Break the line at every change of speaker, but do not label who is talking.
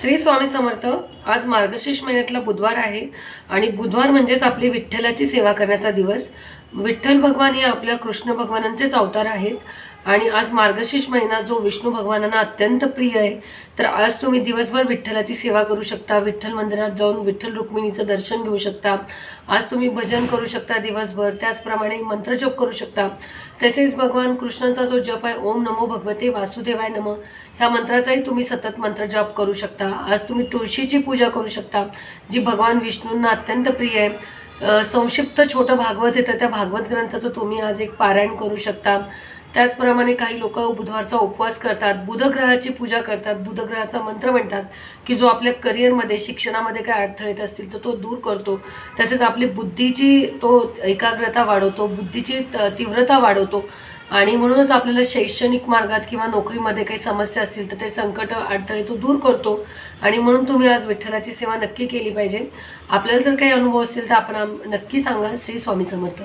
श्री स्वामी समर्थ आज मार्गशीर्ष महिन्यातला बुधवार आहे आणि बुधवार म्हणजेच आपली विठ्ठलाची सेवा करण्याचा दिवस. विठ्ठल भगवान हे आपल्या कृष्ण भगवानांचेच अवतार आहेत. आणि आज मार्गशीर्ष महिना जो विष्णू भगवानांना अत्यंत प्रिय आहे तर आज तुम्ही दिवसभर विठ्ठलाची सेवा करू शकता विठ्ठल मंदिरात जाऊन विठ्ठल रुक्मिणीचं दर्शन घेऊ शकता. आज तुम्ही भजन करू शकता दिवसभर त्याचप्रमाणे मंत्रजप करू शकता. तसेच भगवान कृष्णाचा जो जप आहे ओम नमो भगवते वासुदेवाय नम ह्या मंत्राचाही तुम्ही सतत मंत्र जप करू शकता. आज तुम्ही तुळशीची पूजा करू शकता जी भगवान विष्णूंना अत्यंत प्रिय आहे. संक्षिप्त छोटं भागवत येतं त्या भागवत ग्रंथाचं तुम्ही आज एक पारायण करू शकता. त्याचप्रमाणे काही लोक बुधवारचा उपवास करतात बुधग्रहाची पूजा करतात बुधग्रहाचा मंत्र म्हणतात की जो आपल्या करिअरमध्ये शिक्षणामध्ये काय अडथळे येत असतील तर तो दूर करतो. तसेच आपली बुद्धीची तो एकाग्रता वाढवतो बुद्धीची त- तीव्रता वाढवतो आणि म्हणूनच आपल्याला शैक्षणिक मार्गात किंवा नोकरीमध्ये काही समस्या असतील तर ते संकट अडथळे तो दूर करतो. आणि म्हणून तुम्ही आज विठ्ठलाची सेवा नक्की केली पाहिजे. आपल्याला जर काही अनुभव असतील तर आपण नक्की सांगा. श्री स्वामी समर्थ.